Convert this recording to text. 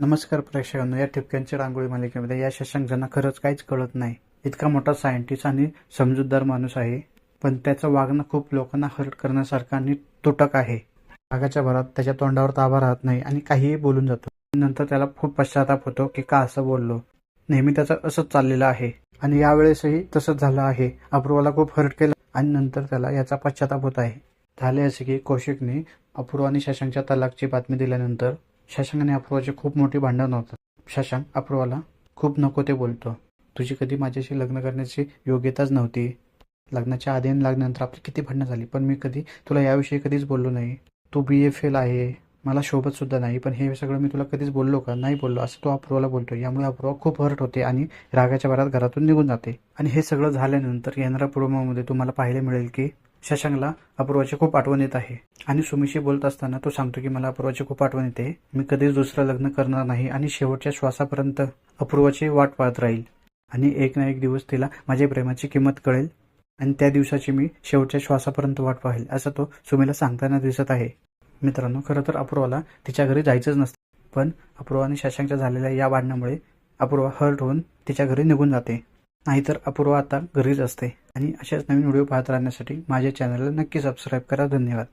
नमस्कार प्रेक्षकांनो या ठिपक्यांच्या रांगोळी मालिकेमध्ये या शशांकांना खरंच काहीच कळत नाही. इतका मोठा सायंटिस्ट आणि समजूतदार माणूस आहे पण त्याचं वागणं खूप लोकांना हर्ट करण्यासारखं आणि तुटक आहे. रागाच्या भरात त्याच्या तोंडावर ताबा राहत नाही आणि काहीही बोलून जातो. नंतर त्याला खूप पश्चाताप होतो की का असं बोललो. नेहमी त्याचं असंच चाललेलं आहे आणि यावेळेसही तसंच झालं आहे. अपूर्वाला खूप हर्ट केलं आणि नंतर त्याला याचा पश्चाताप होत आहे. झाले असे की कौशिकने अपूर्व आणि शशांकच्या तलाकची बातमी दिल्यानंतर शशांक आणि अपूर्वाचे खूप मोठे भांडण होतात शशांक अपूर्वाला खूप नको ते बोलतो. तुझी कधी माझ्याशी लग्न करण्याची योग्यताच नव्हती. लग्नाच्या आधी आणि लग्नानंतर आपली किती भांडणं झाली पण मी कधी तुला याविषयी कधीच बोललो नाही. तू बी ए फेल आहे. मला शोभत सुद्धा नाही पण हे सगळं मी तुला कधीच बोललो का? नाही बोललो. असं तो अपूर्वाला बोलतो. यामुळे अपूर्वा खूप हर्ट होते आणि रागाच्या भरात घरातून निघून जाते. आणि हे सगळं झाल्यानंतर येणाऱ्या प्रोमोमध्ये तुम्हाला पाहायला मिळेल की शशांकला अपूर्वाची खूप आठवण येत आहे. आणि सुमीशी बोलत असताना तो सांगतो की मला अपूर्वाची खूप आठवण येते. मी कधीच दुसरं लग्न करणार नाही आणि शेवटच्या श्वासापर्यंत अपूर्वाची वाट पाहत राहील. आणि एक ना एक दिवस तिला माझ्या प्रेमाची किंमत कळेल आणि त्या दिवसाची मी शेवटच्या श्वासापर्यंत वाट पाहेल असं तो सुमीला सांगताना दिसत आहे. मित्रांनो खरं तर अपूर्वाला तिच्या घरी जायचंच नसतं. पण अपूर्वा आणि शशांकच्या झालेल्या या वाढण्यामुळे अपूर्वा हर्ट होऊन तिच्या घरी निघून जाते. नाहीतर अपूर्वा आता घरीच असते. आणि अशाच नवीन व्हिडिओ पाहत राहण्यासाठी माझ्या चॅनलला नक्की सबस्क्राईब करा. धन्यवाद.